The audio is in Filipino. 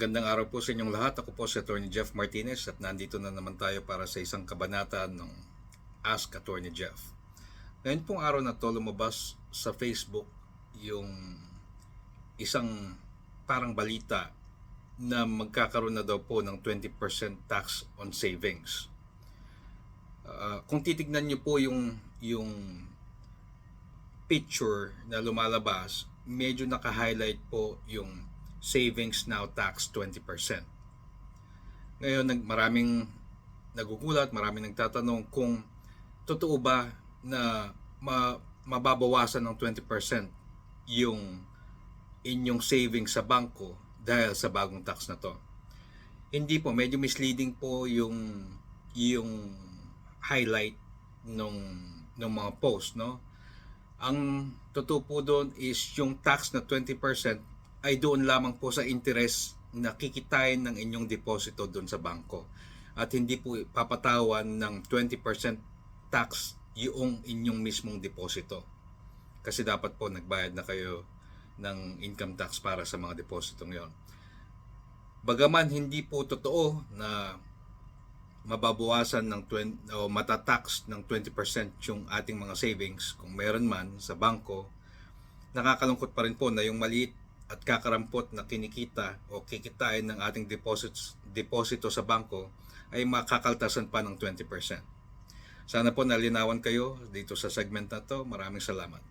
Magandang araw po sa inyong lahat. Ako po si Attorney Jeff Martinez at nandito na naman tayo para sa isang kabanata ng Ask Attorney Jeff. Ngayon pong araw na to lumabas sa Facebook yung isang parang balita na magkakaroon na daw po ng 20% tax on savings. Ah, kung titignan niyo po yung yung picture na lumalabas, medyo naka-highlight po yung savings now tax 20%. Ngayon, nag, maraming nagugulat, maraming nagtatanong kung totoo ba na ma, mababawasan ng 20% yung inyong savings sa bangko dahil sa bagong tax na to. Hindi po, medyo misleading po yung yung highlight nung nung mga post, no? Ang totoo po doon is yung tax na 20% ay doon lamang po sa interest na kikitain ng inyong deposito doon sa bangko. At hindi po papatawan ng 20% tax yung inyong mismong deposito. Kasi dapat po nagbayad na kayo ng income tax para sa mga depositong yon. Bagaman hindi po totoo na mababawasan ng 20 o matatax ng 20% yung ating mga savings kung meron man sa bangko, nakakalungkot pa rin po na yung maliit at kakarampot na kinikita o kikitain ng ating deposits, deposito sa bangko ay makakaltasan pa ng 20%. Sana po nalinawan kayo dito sa segment na to. Maraming salamat.